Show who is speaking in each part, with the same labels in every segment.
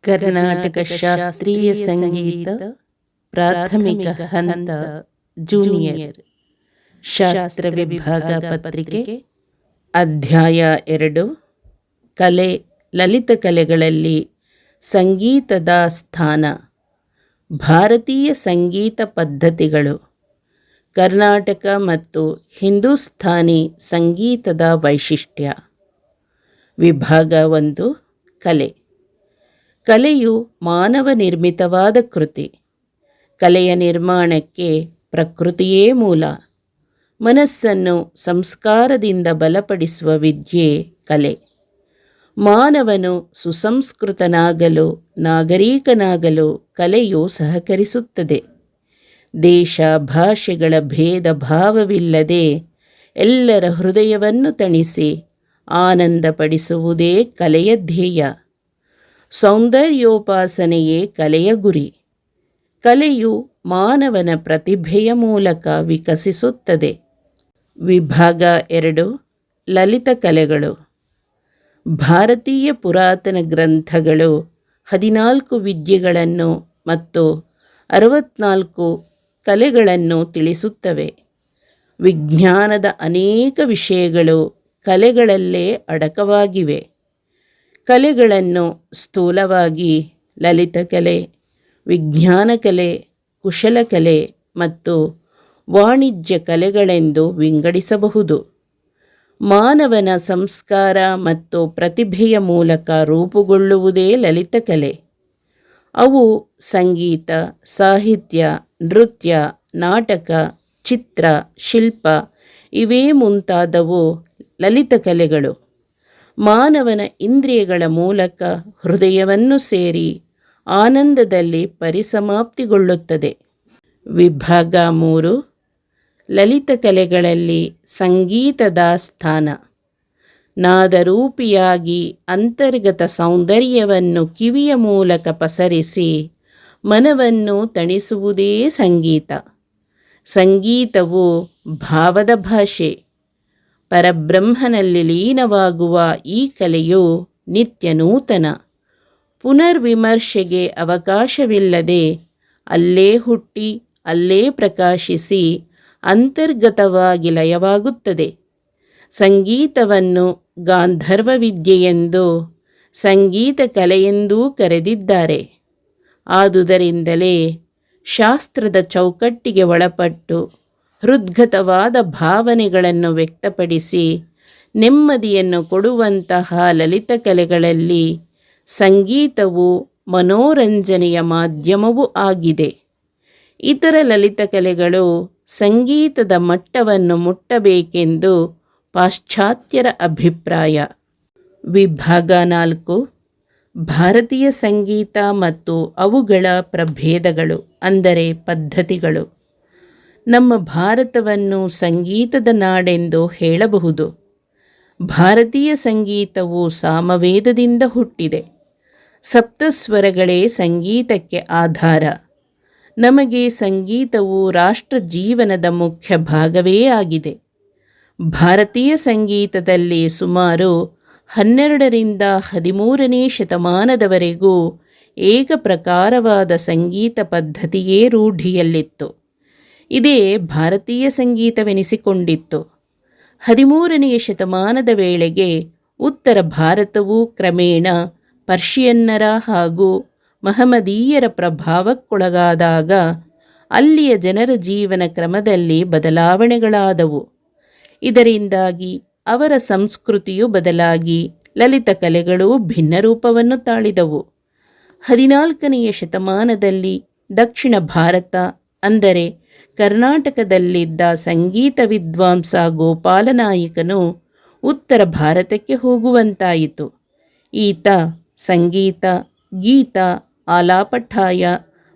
Speaker 1: ಕರ್ನಾಟಕ ಶಾಸ್ತ್ರೀಯ ಸಂಗೀತ ಪ್ರಾಥಮಿಕ ಹಂತ ಜೂನಿಯರ್. ಶಾಸ್ತ್ರ ವಿಭಾಗ ಪತ್ರಿಕೆ ಅಧ್ಯಾಯ ಎರಡು. ಕಲೆ, ಲಲಿತ ಕಲೆಗಳಲ್ಲಿ ಸಂಗೀತದ ಸ್ಥಾನ. ಭಾರತೀಯ ಸಂಗೀತ ಪದ್ಧತಿಗಳು. ಕರ್ನಾಟಕ ಮತ್ತು ಹಿಂದೂಸ್ಥಾನಿ ಸಂಗೀತದ ವೈಶಿಷ್ಟ್ಯ. ವಿಭಾಗ ಒಂದು, ಕಲೆ. ಕಲೆಯು ಮಾನವ ನಿರ್ಮಿತವಾದ ಕೃತಿ. ಕಲೆಯ ನಿರ್ಮಾಣಕ್ಕೆ ಪ್ರಕೃತಿಯೇ ಮೂಲ. ಮನಸ್ಸನ್ನು ಸಂಸ್ಕಾರದಿಂದ ಬಲಪಡಿಸುವ ವಿದ್ಯೆ ಕಲೆ. ಮಾನವನು ಸುಸಂಸ್ಕೃತನಾಗಲು, ನಾಗರಿಕನಾಗಲು ಕಲೆಯು ಸಹಕರಿಸುತ್ತದೆ. ದೇಶ, ಭಾಷೆಗಳ ಭೇದ ಭಾವವಿಲ್ಲದೆ ಎಲ್ಲರ ಹೃದಯವನ್ನು ತಣಿಸಿ ಆನಂದಪಡಿಸುವುದೇ ಕಲೆಯ ಧ್ಯೇಯ. ಸೌಂದರ್ಯೋಪಾಸನೆಯೇ ಕಲೆಯ ಗುರಿ. ಕಲೆಯು ಮಾನವನ ಪ್ರತಿಭೆಯ ಮೂಲಕ ವಿಕಸಿಸುತ್ತದೆ. ವಿಭಾಗ ಎರಡು, ಲಲಿತ ಕಲೆಗಳು. ಭಾರತೀಯ ಪುರಾತನ ಗ್ರಂಥಗಳು ಹದಿನಾಲ್ಕು ವಿದ್ಯೆಗಳನ್ನು ಮತ್ತು ಅರವತ್ನಾಲ್ಕು ಕಲೆಗಳನ್ನು ತಿಳಿಸುತ್ತವೆ. ವಿಜ್ಞಾನದ ಅನೇಕ ವಿಷಯಗಳು ಕಲೆಗಳಲ್ಲೇ ಅಡಕವಾಗಿವೆ. ಕಲೆಗಳನ್ನು ಸ್ಥೂಲವಾಗಿ ಲಲಿತ ಕಲೆ, ವಿಜ್ಞಾನ ಕಲೆ ಕುಶಲಕಲೆ ಮತ್ತು ವಾಣಿಜ್ಯ ಕಲೆಗಳೆಂದು ವಿಂಗಡಿಸಬಹುದು. ಮಾನವನ ಸಂಸ್ಕಾರ ಮತ್ತು ಪ್ರತಿಭೆಯ ಮೂಲಕ ರೂಪುಗೊಳ್ಳುವುದೇ ಲಲಿತ ಕಲೆ. ಅವು ಸಂಗೀತ, ಸಾಹಿತ್ಯ ನೃತ್ಯ, ನಾಟಕ, ಚಿತ್ರ, ಶಿಲ್ಪ ಇವೇ ಮುಂತಾದವು ಲಲಿತ ಕಲೆಗಳು. ಮಾನವನ ಇಂದ್ರಿಯಗಳ ಮೂಲಕ ಹೃದಯವನ್ನು ಸೇರಿ ಆನಂದದಲ್ಲಿ ಪರಿಸಮಾಪ್ತಿಗೊಳ್ಳುತ್ತದೆ. ವಿಭಾಗ ಮೂರು, ಲಲಿತ ಕಲೆಗಳಲ್ಲಿ ಸಂಗೀತದ ಸ್ಥಾನ. ನಾದರೂಪಿಯಾಗಿ ಅಂತರ್ಗತ ಸೌಂದರ್ಯವನ್ನು ಕಿವಿಯ ಮೂಲಕ ಪಸರಿಸಿ ಮನವನ್ನು ತಣಿಸುವುದೇ ಸಂಗೀತ. ಸಂಗೀತವು ಭಾವದ ಭಾಷೆ. ಪರಬ್ರಹ್ಮನಲ್ಲಿ ಲೀನವಾಗುವ ಈ ಕಲೆಯು ನಿತ್ಯ ನೂತನ. ಪುನರ್ವಿಮರ್ಶೆಗೆ ಅವಕಾಶವಿಲ್ಲದೆ ಅಲ್ಲೇ ಹುಟ್ಟಿ, ಅಲ್ಲೇ ಪ್ರಕಾಶಿಸಿ ಅಂತರ್ಗತವಾಗಿ ಲಯವಾಗುತ್ತದೆ. ಸಂಗೀತವನ್ನು ಗಾಂಧರ್ವ ವಿದ್ಯೆಯೆಂದು ಸಂಗೀತ ಕಲೆಯೆಂದೂ ಕರೆದಿದ್ದಾರೆ. ಆದುದರಿಂದಲೇ ಶಾಸ್ತ್ರದ ಚೌಕಟ್ಟಿಗೆ ಒಳಪಟ್ಟು ಹೃದ್ಗತವಾದ ಭಾವನೆಗಳನ್ನು ವ್ಯಕ್ತಪಡಿಸಿ ನೆಮ್ಮದಿಯನ್ನು ಕೊಡುವಂತಹ ಲಲಿತ ಕಲೆಗಳಲ್ಲಿ ಸಂಗೀತವು ಮನೋರಂಜನೆಯ ಮಾಧ್ಯಮವೂ ಆಗಿದೆ. ಇತರ ಲಲಿತ ಕಲೆಗಳು ಸಂಗೀತದ ಮಟ್ಟವನ್ನು ಮುಟ್ಟಬೇಕೆಂದು ಪಾಶ್ಚಾತ್ಯರ ಅಭಿಪ್ರಾಯ. ವಿಭಾಗ ನಾಲ್ಕು. ಭಾರತೀಯ ಸಂಗೀತ ಮತ್ತು ಅವುಗಳ ಪ್ರಭೇದಗಳು, ಅಂದರೆ ಪದ್ಧತಿಗಳು. ನಮ್ಮ ಭಾರತವನ್ನು ಸಂಗೀತದ ನಾಡೆಂದು ಹೇಳಬಹುದು. ಭಾರತೀಯ ಸಂಗೀತವು ಸಾಮವೇದದಿಂದ ಹುಟ್ಟಿದೆ. ಸಪ್ತಸ್ವರಗಳೇ ಸಂಗೀತಕ್ಕೆ ಆಧಾರ. ನಮಗೆ ಸಂಗೀತವು ರಾಷ್ಟ್ರ ಜೀವನದ ಮುಖ್ಯ ಭಾಗವೇ ಆಗಿದೆ. ಭಾರತೀಯ ಸಂಗೀತದಲ್ಲಿ ಸುಮಾರು ಹನ್ನೆರಡರಿಂದ ಹದಿಮೂರನೇ ಶತಮಾನದವರೆಗೂ ಏಕಪ್ರಕಾರವಾದ ಸಂಗೀತ ಪದ್ಧತಿಯೇ ರೂಢಿಯಲ್ಲಿತ್ತು. ಇದೇ ಭಾರತೀಯ ಸಂಗೀತವೆನಿಸಿಕೊಂಡಿತ್ತು. ಹದಿಮೂರನೆಯ ಶತಮಾನದ ವೇಳೆಗೆ ಉತ್ತರ ಭಾರತವು ಕ್ರಮೇಣ ಪರ್ಷಿಯನ್ನರ ಹಾಗೂ ಮಹಮದೀಯರ ಪ್ರಭಾವಕ್ಕೊಳಗಾದಾಗ ಅಲ್ಲಿಯ ಜನರ ಜೀವನ ಕ್ರಮದಲ್ಲಿ ಬದಲಾವಣೆಗಳಾದವು. ಇದರಿಂದಾಗಿ ಅವರ ಸಂಸ್ಕೃತಿಯು ಬದಲಾಗಿ ಲಲಿತ ಕಲೆಗಳು ಭಿನ್ನ ರೂಪವನ್ನು ತಾಳಿದವು. ಹದಿನಾಲ್ಕನೆಯ ಶತಮಾನದಲ್ಲಿ ದಕ್ಷಿಣ ಭಾರತ, ಅಂದರೆ ಕರ್ನಾಟಕದಲ್ಲಿದ್ದ ಸಂಗೀತ ವಿದ್ವಾಂಸ ಗೋಪಾಲನಾಯಕನು ಉತ್ತರ ಭಾರತಕ್ಕೆ ಹೋಗುವಂತಾಯಿತು. ಈತ ಸಂಗೀತ, ಗೀತ, ಆಲಾಪಠಾಯ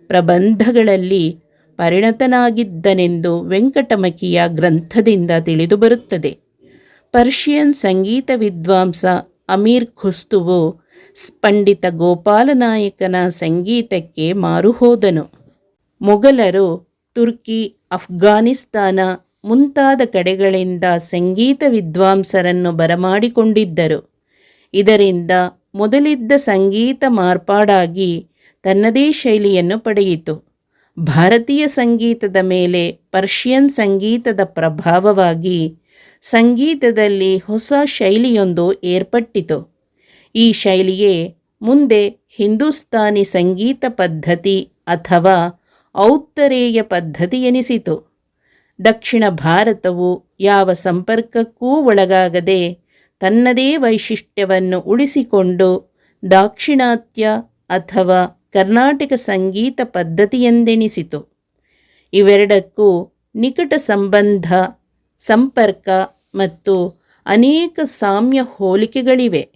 Speaker 1: ಪ್ರಬಂಧಗಳಲ್ಲಿ ಪರಿಣತನಾಗಿದ್ದನೆಂದು ವೆಂಕಟಮಕಿಯ ಗ್ರಂಥದಿಂದ ತಿಳಿದುಬರುತ್ತದೆ. ಪರ್ಷಿಯನ್ ಸಂಗೀತ ವಿದ್ವಾಂಸ ಅಮೀರ್ ಖುಸ್ತುವು ಪಂಡಿತ ಗೋಪಾಲನಾಯಕನ ಸಂಗೀತಕ್ಕೆ ಮಾರುಹೋದನು ಮೊಘಲರು ತುರ್ಕಿ, ಅಫ್ಘಾನಿಸ್ತಾನ ಮುಂತಾದ ಕಡೆಗಳಿಂದ ಸಂಗೀತ ವಿದ್ವಾಂಸರನ್ನು ಬರಮಾಡಿಕೊಂಡಿದ್ದರು. ಇದರಿಂದ ಮೊದಲಿದ್ದ ಸಂಗೀತ ಮಾರ್ಪಾಡಾಗಿ ತನ್ನದೇ ಶೈಲಿಯನ್ನು ಪಡೆಯಿತು. ಭಾರತೀಯ ಸಂಗೀತದ ಮೇಲೆ ಪರ್ಷಿಯನ್ ಸಂಗೀತದ ಪ್ರಭಾವವಾಗಿ ಸಂಗೀತದಲ್ಲಿ ಹೊಸ ಶೈಲಿಯೊಂದು ಏರ್ಪಟ್ಟಿತು. ಈ ಶೈಲಿಯೇ ಮುಂದೆ ಹಿಂದೂಸ್ತಾನಿ ಸಂಗೀತ ಪದ್ಧತಿ ಅಥವಾ ಔತ್ತರೇಯ ಪದ್ಧತಿ ಎನಿಸಿತು. ದಕ್ಷಿಣ ಭಾರತವು ಯಾವ ಸಂಪರ್ಕಕ್ಕೂ ಒಳಗಾಗದೆ ತನ್ನದೇ ವೈಶಿಷ್ಟ್ಯವನ್ನು ಉಳಿಸಿಕೊಂಡು ದಾಕ್ಷಿಣಾತ್ಯ ಅಥವಾ ಕರ್ನಾಟಕ ಸಂಗೀತ ಪದ್ಧತಿಯೆಂದೆನಿಸಿತು. ಇವೆರಡಕ್ಕೂ ನಿಕಟ ಸಂಬಂಧ ಸಂಪರ್ಕ ಮತ್ತು ಅನೇಕ ಸಾಮ್ಯ ಹೋಲಿಕೆಗಳಿವೆ.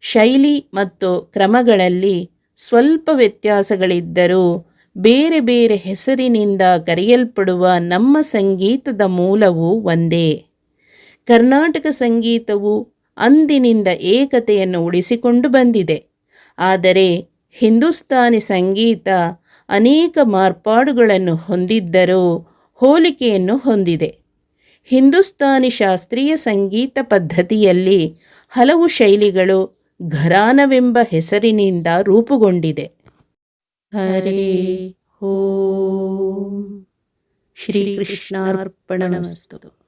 Speaker 1: ಶೈಲಿ ಮತ್ತು ಕ್ರಮಗಳಲ್ಲಿ ಸ್ವಲ್ಪ ವ್ಯತ್ಯಾಸಗಳಿದ್ದರೂ ಬೇರೆ ಬೇರೆ ಹೆಸರಿನಿಂದ ಕರೆಯಲ್ಪಡುವ ನಮ್ಮ ಸಂಗೀತದ ಮೂಲವು ಒಂದೇ. ಕರ್ನಾಟಕ ಸಂಗೀತವು ಅಂದಿನಿಂದ ಏಕತೆಯನ್ನು ಉಳಿಸಿಕೊಂಡು ಬಂದಿದೆ. ಆದರೆ ಹಿಂದೂಸ್ತಾನಿ ಸಂಗೀತ ಅನೇಕ ಮಾರ್ಪಾಡುಗಳನ್ನು ಹೊಂದಿದ್ದರೂ ಹೋಲಿಕೆಯನ್ನು ಹೊಂದಿದೆ. ಹಿಂದೂಸ್ತಾನಿ ಶಾಸ್ತ್ರೀಯ ಸಂಗೀತ ಪದ್ಧತಿಯಲ್ಲಿ ಹಲವು ಶೈಲಿಗಳು ಘರಾನವೆಂಬ ಹೆಸರಿನಿಂದ ರೂಪುಗೊಂಡಿದೆ. ಹರೇ ಓಂ ಶ್ರೀಕೃಷ್ಣಾರ್ಪಣಮಸ್ತು.